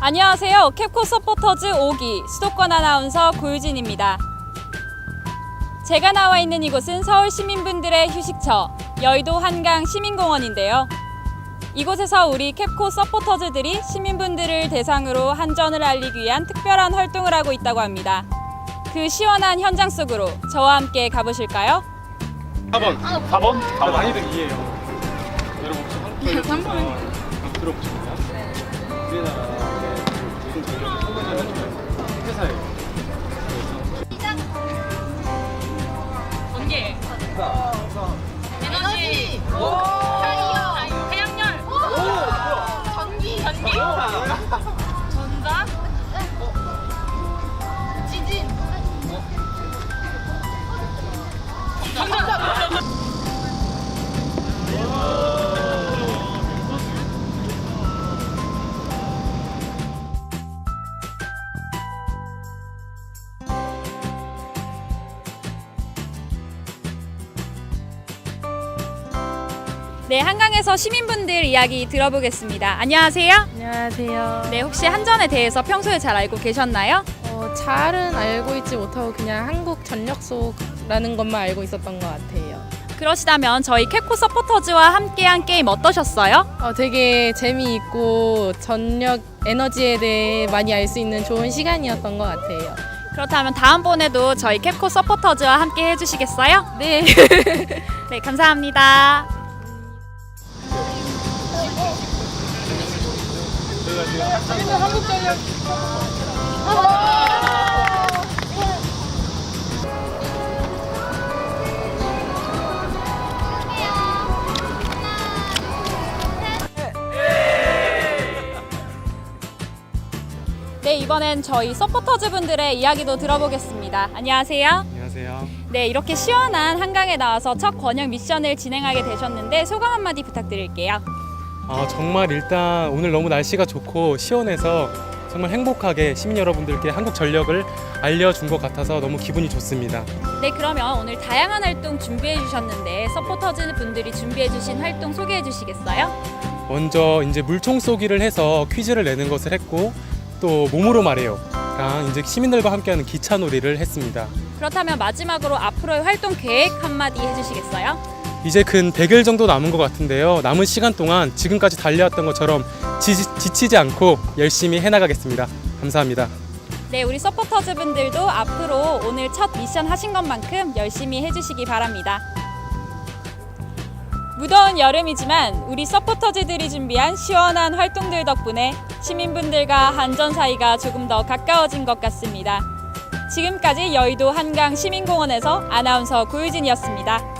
안녕하세요. 캡코 서포터즈 5기 수도권 아나운서 고유진입니다. 제가 나와 있는 이곳은 서울 시민분들의 휴식처 여의도 한강 시민공원인데요. 이곳에서 우리 캡코 서포터즈들이 시민분들을 대상으로 한전을 알리기 위한 특별한 활동을 하고 있다고 합니다. 그 시원한 현장 속으로 저와 함께 가보실까요? 4번. 4번? 4번. 난이도 2예요. 여러분 혹시 한국에서 한번 들어보셨나요? 우리나라 의 모든 전력을 소비하는 회사예요. 전개, 에너지 타이어? 태양열, 전기 전기 전자, 지진 네, 한강에서 시민분들 이야기 들어보겠습니다. 안녕하세요. 안녕하세요. 네, 혹시 한전에 대해서 평소에 잘 알고 계셨나요? 어, 잘은 알고 있지 못하고 그냥 한국 전력소라는 것만 알고 있었던 것 같아요. 그러시다면 저희 캡코 서포터즈와 함께한 게임 어떠셨어요? 어, 되게 재미있고 전력 에너지에 대해 많이 알 수 있는 좋은 시간이었던 것 같아요. 그렇다면 다음번에도 저희 캡코 서포터즈와 함께 해주시겠어요? 네. 네, 감사합니다. 네, 이번엔 저희 서포터즈 분들의 이야기도 들어보겠습니다. 안녕하세요. 안녕하세요. 네, 이렇게 시원한 한강에 나와서 첫 권역 미션을 진행하게 되셨는데 소감 한마디 부탁드릴게요. 아, 정말 일단 오늘 너무 날씨가 좋고 시원해서 정말 행복하게 시민 여러분들께 한국 전력을 알려준 것 같아서 너무 기분이 좋습니다. 네, 그러면 오늘 다양한 활동 준비해 주셨는데 서포터즈 분들이 준비해 주신 활동 소개해 주시겠어요? 먼저 이제 물총 쏘기를 해서 퀴즈를 내는 것을 했고 또 몸으로 말해요. 랑 이제 시민들과 함께하는 기차 놀이를 했습니다. 그렇다면 마지막으로 앞으로의 활동 계획 한마디 해 주시겠어요? 이제 근 100일 정도 남은 것 같은데요. 남은 시간 동안 지금까지 달려왔던 것처럼 지, 지치지 않고 열심히 해나가겠습니다. 감사합니다. 네, 우리 서포터즈 분들도 앞으로 오늘 첫 미션 하신 것만큼 열심히 해주시기 바랍니다. 무더운 여름이지만 우리 서포터즈들이 준비한 시원한 활동들 덕분에 시민분들과 한전 사이가 조금 더 가까워진 것 같습니다. 지금까지 여의도 한강 시민공원에서 아나운서 고유진이었습니다.